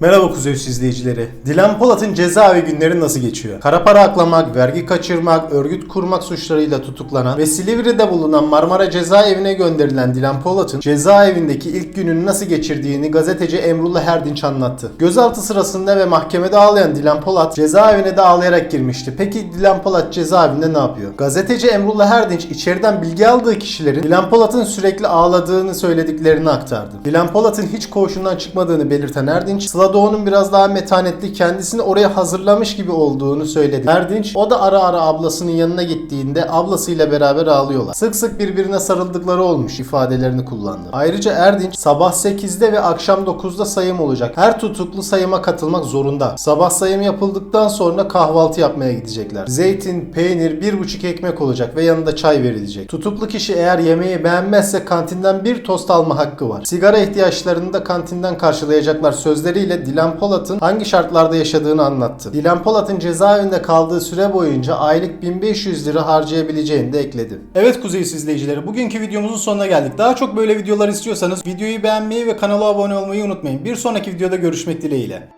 Merhaba Kuzey Üst izleyicileri. Dilan Polat'ın cezaevi günleri nasıl geçiyor? Kara para aklamak, vergi kaçırmak, örgüt kurmak suçlarıyla tutuklanan ve Silivri'de bulunan Marmara cezaevine gönderilen Dilan Polat'ın cezaevindeki ilk gününü nasıl geçirdiğini gazeteci Emrullah Erdinç anlattı. Gözaltı sırasında ve mahkemede ağlayan Dilan Polat cezaevine de ağlayarak girmişti. Peki Dilan Polat cezaevinde ne yapıyor? Gazeteci Emrullah Erdinç içeriden bilgi aldığı kişilerin Dilan Polat'ın sürekli ağladığını söylediklerini aktardı. Dilan Polat'ın hiç koğuşundan çıkmadığını belirten Erdinç, Sıla Doğu'nun biraz daha metanetli kendisini oraya hazırlamış gibi olduğunu söyledi. Erdinç, o da ara ara ablasının yanına gittiğinde ablasıyla beraber ağlıyorlar. Sık sık birbirine sarıldıkları olmuş ifadelerini kullandı. Ayrıca Erdinç, sabah 8'de ve akşam 9'da sayım olacak. Her tutuklu sayıma katılmak zorunda. Sabah sayım yapıldıktan sonra kahvaltı yapmaya gidecekler. Zeytin, peynir, bir buçuk ekmek olacak ve yanında çay verilecek. Tutuklu kişi eğer yemeği beğenmezse kantinden bir tost alma hakkı var. Sigara ihtiyaçlarını da kantinden karşılayacaklar sözleriyle Dilan Polat'ın hangi şartlarda yaşadığını anlattı. Dilan Polat'ın cezaevinde kaldığı süre boyunca aylık 1500 lira harcayabileceğini de ekledi. Evet Kuzey izleyicileri bugünkü videomuzun sonuna geldik. Daha çok böyle videolar istiyorsanız videoyu beğenmeyi ve kanala abone olmayı unutmayın. Bir sonraki videoda görüşmek dileğiyle.